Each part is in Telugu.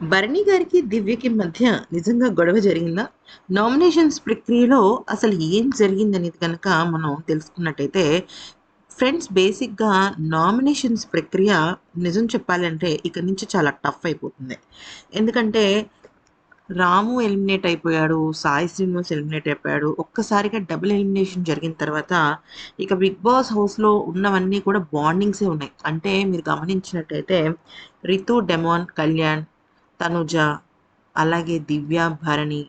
భరణి గారికి దివ్యకి మధ్య నిజంగా గొడవ జరిగిందా? నామినేషన్స్ ప్రక్రియలో అసలు ఏం జరిగిందనేది కనుక మనం తెలుసుకున్నట్టయితే ఫ్రెండ్స్ బేసిక్గా నామినేషన్స్ ప్రక్రియ నిజం చెప్పాలంటే ఇక నుంచి చాలా టఫ్ అయిపోతుంది. ఎందుకంటే రాము ఎలిమినేట్ అయిపోయాడు సాయి శ్రీనివాస్ ఎలిమినేట్ అయిపోయాడు ఒక్కసారిగా డబుల్ ఎలిమినేషన్ జరిగిన తర్వాత ఇక బిగ్ బాస్ హౌస్లో ఉన్నవన్నీ కూడా బాండింగ్సే ఉన్నాయి. అంటే మీరు గమనించినట్టయితే రితు డెమాన్ కళ్యాణ్ తనుజ అలాగే దివ్య భరణి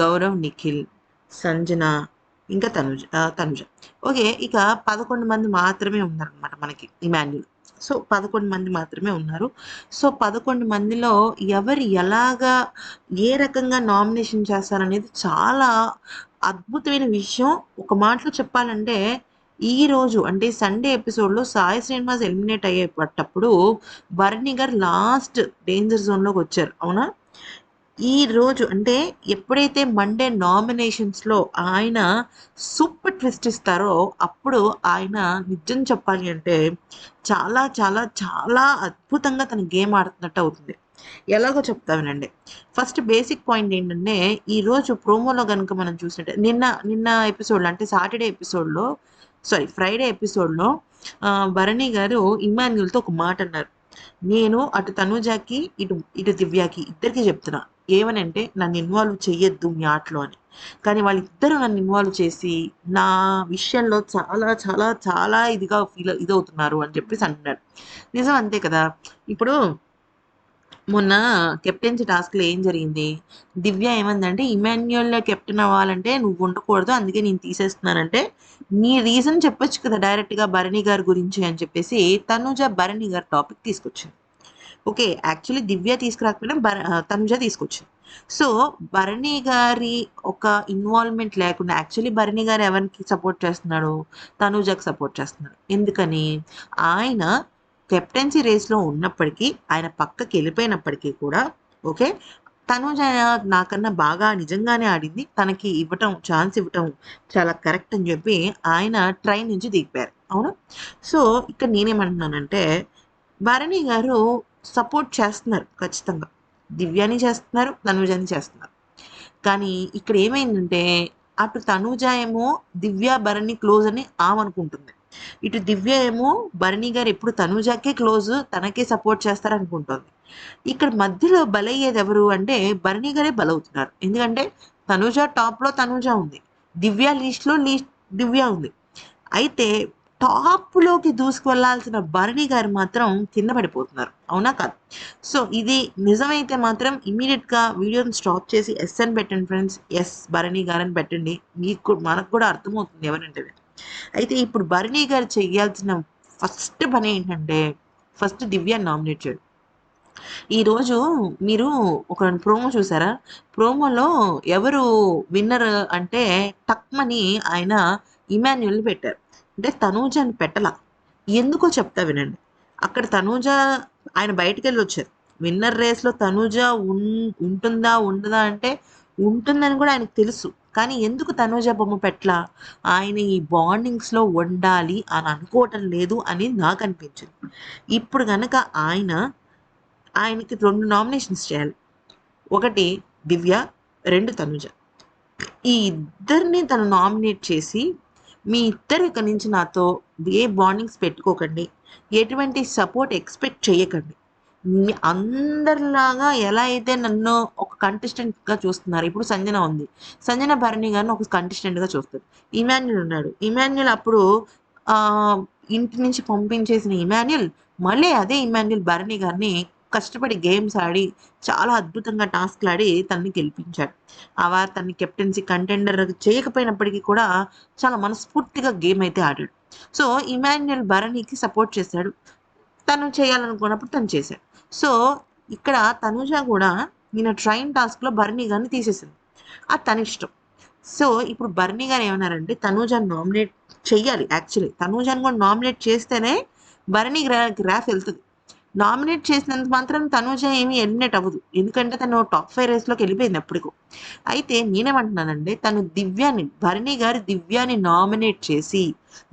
గౌరవ్ నిఖిల్ సంజన ఇంకా తనుజ తనుజ. ఓకే ఇక పదకొండు మంది మాత్రమే ఉన్నారనమాట మనకి ఇమాన్యుల్. సో పదకొండు మంది మాత్రమే ఉన్నారు. సో పదకొండు మందిలో ఎవరు ఎలాగా ఏ రకంగా నామినేషన్ చేస్తారనేది చాలా అద్భుతమైన విషయం. ఒక మాటలో చెప్పాలంటే ఈ రోజు అంటే సండే ఎపిసోడ్లో సాయి శ్రీనివాస్ ఎలిమినేట్ అయ్యేటప్పుడు భరణి గారు లాస్ట్ డేంజర్ జోన్లోకి వచ్చారు. అవునా? ఈ రోజు అంటే ఎప్పుడైతే మండే నామినేషన్స్లో ఆయన సూపర్ ట్విస్ట్ ఇస్తారో అప్పుడు ఆయన నిజం చెప్పాలి అంటే చాలా చాలా చాలా అద్భుతంగా తన గేమ్ ఆడుతున్నట్టు అవుతుంది. ఎలాగో చెప్తా వినండి. ఫస్ట్ బేసిక్ పాయింట్ ఏంటంటే ఈ రోజు ప్రోమోలో కనుక మనం చూసినట్టే నిన్న నిన్న ఎపిసోడ్లో అంటే సాటర్డే ఎపిసోడ్లో సారీ ఫ్రైడే ఎపిసోడ్లో భరణి గారు ఇమాన్యుల్తో ఒక మాట అన్నారు. నేను అటు తనుజాకి ఇటు ఇటు దివ్యాకి ఇద్దరికి చెప్తున్నా. ఏమనంటే నన్ను ఇన్వాల్వ్ చెయ్యొద్దు మీ ఆటలో అని. కానీ వాళ్ళిద్దరూ నన్ను ఇన్వాల్వ్ చేసి నా విషయంలో చాలా చాలా చాలా ఇదిగా ఫీల్ ఇదవుతున్నారు అని చెప్పేసి అంటున్నారు నిజం అంతే కదా? ఇప్పుడు మొన్న కెప్టెన్సీ టాస్క్లో ఏం జరిగింది? దివ్య ఏమందంటే ఇమాన్యుయల్లో కెప్టెన్ అవ్వాలంటే నువ్వు ఉండకూడదు అందుకే నేను తీసేస్తున్నానంటే నీ రీజన్ చెప్పొచ్చు కదా డైరెక్ట్గా భరణి గారి గురించి అని చెప్పేసి తనుజ భరణి గారి టాపిక్ తీసుకొచ్చింది. ఓకే యాక్చువల్లీ దివ్య తీసుకురాకపోయినా భర తనుజ తీసుకొచ్చింది. సో భరణి గారి ఒక ఇన్వాల్వ్మెంట్ లేకుండా యాక్చువల్లీ భరణి గారు ఎవరికి సపోర్ట్ చేస్తున్నాడు? తనుజకు సపోర్ట్ చేస్తున్నాడు. ఎందుకని? ఆయన కెప్టెన్సీ రేస్లో ఉన్నప్పటికీ ఆయన పక్కకి వెళ్ళిపోయినప్పటికీ కూడా ఓకే? తనుజ నాకన్నా బాగా నిజంగానే ఆడింది. తనకి ఇవ్వటం ఛాన్స్ ఇవ్వటం చాలా కరెక్ట్ అని చెప్పి ఆయన ట్రైన్ నుంచి దిగిపోయారు. అవును? సో ఇక్కడ నేనేమంటున్నానంటే భరణి గారు సపోర్ట్ చేస్తున్నారు ఖచ్చితంగా. దివ్యాని చేస్తున్నారు తనుజాని చేస్తున్నారు. కానీ ఇక్కడ ఏమైందంటే అటు తనుజ ఏమో దివ్య భరణి క్లోజ్ అని ఆమనుకుంటుంది. ఇటు దివ్య ఏమో భరణి గారు ఎప్పుడు తనుజాకే క్లోజ్ తనకే సపోర్ట్ చేస్తారనుకుంటోంది. ఇక్కడ మధ్యలో బలయ్యేది ఎవరు అంటే భరణి గారే బలవుతున్నారు. ఎందుకంటే తనుజ టాప్లో తనుజ ఉంది. దివ్య లీస్ట్లో లీ దివ్య ఉంది. అయితే టాప్లోకి దూసుకువెళ్ళాల్సిన భరణి గారు మాత్రం కింద పడిపోతున్నారు. అవునా కాదు? సో ఇది నిజమైతే మాత్రం ఇమీడియట్గా వీడియోని స్టాప్ చేసి ఎస్ అని పెట్టండి ఫ్రెండ్స్. ఎస్ భరణి గారు అని పెట్టండి. మీకు కూడా- మనకు కూడా అర్థమవుతుంది ఎవరంటే. అయితే ఇప్పుడు భరణి గారు చేయాల్సిన ఫస్ట్ పని ఏంటంటే ఫస్ట్ దివ్య నామినేట్ చేయడం. ఈరోజు మీరు ఒక ప్రోమో చూసారా? ప్రోమోలో ఎవరు విన్నర్ అంటే టక్మని ఆయన ఇమాన్యుల్ పెట్టారు. అంటే తనూజ అని పెట్టలా. ఎందుకో చెప్తా వినండి. అక్కడ తనూజ ఆయన బయటకు వెళ్ళి వచ్చారు విన్నర్ రేస్లో తనూజ ఉన్ ఉంటుందా ఉండదా అంటే ఉంటుందని కూడా ఆయనకు తెలుసు. కానీ ఎందుకు తనూజ బొమ్మ పెట్టలా ఆయన ఈ బాండింగ్స్లో ఉండాలి అని అనుకోవటం లేదు అని నాకు అనిపించింది. ఇప్పుడు కనుక ఆయన ఆయనకి రెండు నామినేషన్స్ చేయాలి. ఒకటి దివ్య రెండు తనుజ. ఈ ఇద్దరిని తను నామినేట్ చేసి మీ ఇద్దరు ఇక్కడి నుంచి నాతో ఏ బాండింగ్స్ పెట్టుకోకండి ఎటువంటి సపోర్ట్ ఎక్స్పెక్ట్ చేయకండి అందరిలాగా ఎలా అయితే నన్ను కంటెస్టెంట్గా చూస్తున్నారు. ఇప్పుడు సంజన ఉంది. సంజన భరణి గారిని ఒక కంటెస్టెంట్గా చూస్తారు ఇమాన్యుల్ ఉన్నాడు. ఇమాన్యుల్ అప్పుడు ఆ, ఇంటి నుంచి పంపించేసిన ఇమాన్యుల్ మళ్ళీ అదే ఇమాన్యుల్ భరణి గారిని కష్టపడి గేమ్స్ ఆడి చాలా అద్భుతంగా టాస్క్లు ఆడి తనని గెలిపించాడు. ఆ వారు తనని కెప్టెన్సీ కంటెండర్ చేయకపోయినప్పటికీ కూడా చాలా మనస్ఫూర్తిగా గేమ్ అయితే ఆడాడు. సో ఇమాన్యుల్ భరణికి సపోర్ట్ చేశాడు. తను చేయాలనుకున్నప్పుడు తను చేశాడు. సో ఇక్కడ తనుజ కూడా నేను ట్రైన్ టాస్క్లో బర్నీ గారిని తీసేసింది. అది తన ఇష్టం. సో ఇప్పుడు బర్నీ గారు ఏమన్నారంటే తనూజాని నామినేట్ చెయ్యాలి యాక్చువల్లీ. తనూజాని కూడా నామినేట్ చేస్తేనే బర్నీ గ్రా గ్రాఫ్ వెళ్తుంది. నామినేట్ చేసినంత మాత్రం తనూజ ఏమీ ఎలిమినేట్ అవ్వదు. ఎందుకంటే తను టాప్ ఫైవ్ రేస్లోకి వెళ్ళిపోయింది అప్పటికు అయితే నేనేమంటున్నానంటే తను దివ్యాని భరణి గారు దివ్యాని నామినేట్ చేసి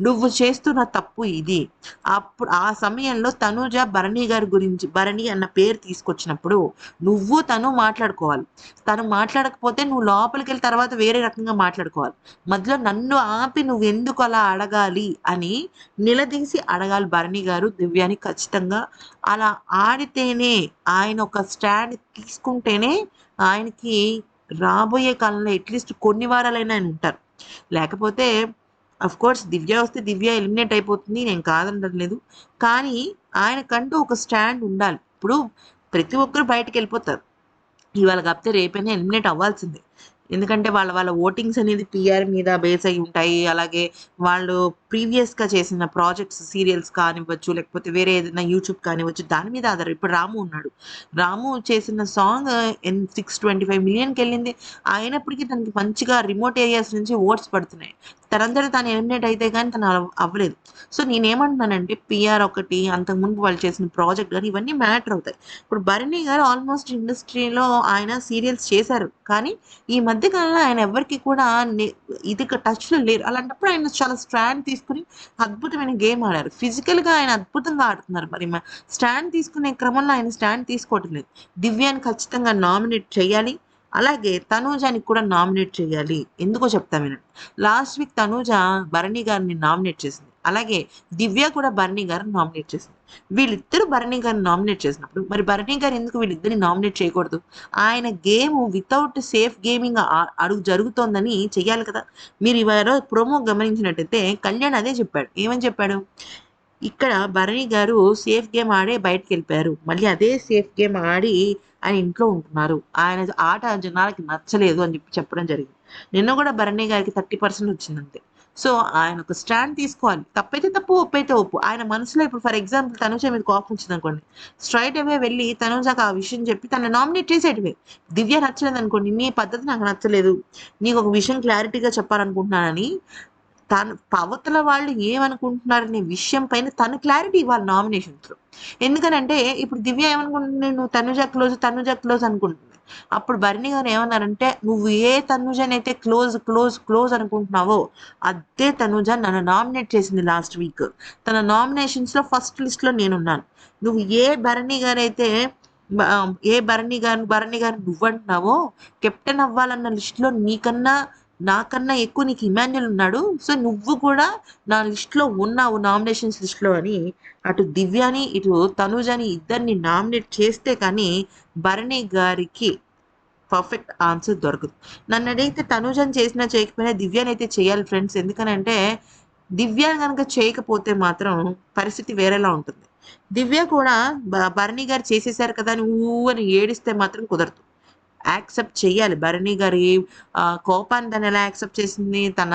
నువ్వు చేస్తున్న తప్పు ఇది. అప్పుడు ఆ సమయంలో తనుజ భరణి గారి గురించి భరణి అన్న పేరు తీసుకొచ్చినప్పుడు నువ్వు తను మాట్లాడుకోవాలి. తను మాట్లాడకపోతే నువ్వు లోపలికి వెళ్ళి తర్వాత వేరే రకంగా మాట్లాడుకోవాలి. మధ్యలో నన్ను ఆపి నువ్వు ఎందుకు అలా అడగాలి అని నిలదీసి అడగాలి భరణి గారు దివ్యాని ఖచ్చితంగా. అలా ఆడితేనే ఆయన ఒక స్టాండ్ తీసుకుంటేనే ఆయనకి రాబోయే కాలంలో అట్లీస్ట్ కొన్ని వారాలైనా ఆయన ఉంటారు. లేకపోతే అఫ్ కోర్స్ దివ్య వస్తే దివ్య ఎలిమినేట్ అయిపోతుంది నేను కాదనట్లేదు కానీ ఆయనకంటూ ఒక స్టాండ్ ఉండాలి. ఇప్పుడు ప్రతి ఒక్కరు బయటకు వెళ్ళిపోతారు. ఇవాళ కాకపోతే రేపైనా ఎలిమినేట్ అవ్వాల్సిందే. ఎందుకంటే వాళ్ళ వాళ్ళ ఓటింగ్స్ అనేది పిఆర్ మీద బేస్ అయి ఉంటాయి. అలాగే వాళ్ళు ప్రీవియస్గా చేసిన ప్రాజెక్ట్స్ సీరియల్స్ కానివ్వచ్చు లేకపోతే వేరే ఏదైనా యూట్యూబ్ కానివ్వచ్చు దాని మీద ఆధారం ఇప్పుడు రాము ఉన్నాడు. రాము చేసిన సాంగ్ ఎన్ సిక్స్ ట్వంటీ ఫైవ్ మిలియన్కి వెళ్ళింది. అయినప్పటికీ తనకి మంచిగా రిమోట్ ఏరియాస్ నుంచి ఓట్స్ పడుతున్నాయి. తనంతట తను ఎలిమినేట్ అయితే కానీ తను అవ్వలేదు. సో నేనేమంటున్నానంటే పిఆర్ ఒకటి అంతకుముందు వాళ్ళు చేసిన ప్రాజెక్ట్ కానీ ఇవన్నీ మ్యాటర్ అవుతాయి. ఇప్పుడు భరణి గారు ఆల్మోస్ట్ ఇండస్ట్రీలో ఆయన సీరియల్స్ చేశారు. కానీ ఈ మధ్య మధ్యకాలంలో ఆయన ఎవరికి కూడా ఇది టచ్లో లేరు. అలాంటప్పుడు ఆయన చాలా స్టాండ్ తీసుకుని అద్భుతమైన గేమ్ ఆడారు. ఫిజికల్గా ఆయన అద్భుతంగా ఆడుతున్నారు. మరి స్టాండ్ తీసుకునే క్రమంలో ఆయన స్టాండ్ తీసుకోవటం లేదు. దివ్యాని ఖచ్చితంగా నామినేట్ చేయాలి. అలాగే తనూజాని కూడా నామినేట్ చేయాలి. ఎందుకో చెప్తా వినండి. లాస్ట్ వీక్ తనూజ భరణి గారిని నామినేట్ చేసింది. అలాగే దివ్య కూడా భరణి గారిని నామినేట్ చేసింది. వీళ్ళిద్దరు భరణి గారిని నామినేట్ చేసినప్పుడు మరి భరణి గారు ఎందుకు వీళ్ళిద్దరిని నామినేట్ చేయకూడదు? ఆయన గేమ్ వితౌట్ సేఫ్ గేమింగ్ అడుగు జరుగుతోందని చెయ్యాలి కదా? మీరు ఇవాళ ప్రోమో గమనించినట్టయితే కళ్యాణ్ అదే చెప్పాడు. ఏమని చెప్పాడు? ఇక్కడ భరణి గారు సేఫ్ గేమ్ ఆడే బయటకు వెళ్ళిపోయారు. మళ్ళీ అదే సేఫ్ గేమ్ ఆడి ఆయన ఇంట్లో ఉంటున్నారు. ఆయన ఆట జనాలకి నచ్చలేదు అని చెప్పి చెప్పడం జరిగింది. నిన్న కూడా భరణి గారికి థర్టీ పర్సెంట్ వచ్చిందంతే. సో ఆయన ఒక స్టాండ్ తీసుకోవాలి. తప్పైతే తప్పు ఒప్పు అయితే ఒప్పు. ఆయన మనసులో ఇప్పుడు ఫర్ ఎగ్జాంపుల్ తనుజ మీద కోపం వచ్చింది అనుకోండి. స్ట్రైట్ అవే వెళ్ళి తనుజాకు ఆ విషయం చెప్పి తను నామినేట్ చేసేటివే. దివ్య నచ్చలేదు అనుకోండి. నీ పద్ధతి నాకు నచ్చలేదు. నీకు ఒక విషయం క్లారిటీగా చెప్పాలనుకుంటున్నానని తను పవతల వాళ్ళు ఏమనుకుంటున్నారనే విషయం పైన తను క్లారిటీ ఇవ్వాలి నామినేషన్స్లో. ఎందుకనంటే ఇప్పుడు దివ్య ఏమనుకుంటున్నాను నువ్వు తనుజ క్లోజ్ తనుజ క్లోజ్ అనుకుంటుంది. అప్పుడు భరణి గారు ఏమన్నారంటే నువ్వు ఏ తనుజనైతే క్లోజ్ క్లోజ్ క్లోజ్ అనుకుంటున్నావో అదే తనుజ నన్ను నామినేట్ చేసింది లాస్ట్ వీక్. తన నామినేషన్స్లో ఫస్ట్ లిస్ట్లో నేనున్నాను. నువ్వు ఏ భరణి గారైతే ఏ భరణి గారు భరణి గారు నువ్వంటున్నావో కెప్టెన్ అవ్వాలన్న లిస్టులో నీకన్నా నాకన్నా ఎక్కువ నీకు ఇమాన్యుల్ ఉన్నాడు. సో నువ్వు కూడా నా లిస్ట్లో ఉన్నావు నామినేషన్స్ లిస్ట్లో అని. అటు దివ్యాని ఇటు తనుజని ఇద్దరిని నామినేట్ చేస్తే కానీ భరణి గారికి పర్ఫెక్ట్ ఆన్సర్ దొరకదు. నన్ను అడిగితే తనుజని చేసినా చేయకపోయినా దివ్యాని అయితే చేయాలి ఫ్రెండ్స్. ఎందుకనంటే దివ్య కనుక చేయకపోతే మాత్రం పరిస్థితి వేరేలా ఉంటుంది. దివ్య కూడా భ- భరణి గారు చేసేసారు కదా అని ఊ అని ఏడిస్తే మాత్రం కుదరదు. యాక్సెప్ట్ చేయాలి భరణి గారి కోపాన్ని తను ఎలా యాక్సెప్ట్ చేసింది తన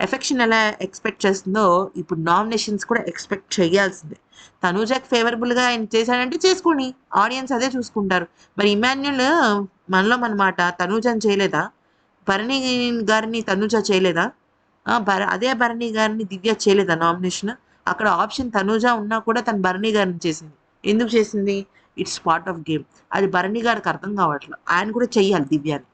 ఎఫెక్షన్ ఎలా ఎక్స్పెక్ట్ చేస్తుందో ఇప్పుడు నామినేషన్స్ కూడా ఎక్స్పెక్ట్ చేయాల్సిందే తనూజాకి ఫేవరబుల్గా ఆయన చేశాడంటే చేసుకోండి. ఆడియన్స్ అదే చూసుకుంటారు. మరి ఇమాన్యుల్ మనలో మనమాట తనూజని చేయలేదా? భరణి గారిని తనూజ చేయలేదా? భర అదే భరణి గారిని దివ్య చేయలేదా నామినేషన్? అక్కడ ఆప్షన్ తనూజ ఉన్నా కూడా తను భరణి గారిని చేసింది. ఎందుకు చేసింది? It's part of game. అది భరణి గారికి అర్థం కావట్లేదు ఆయన కూడా చెయ్యాలి దివ్యాన్ని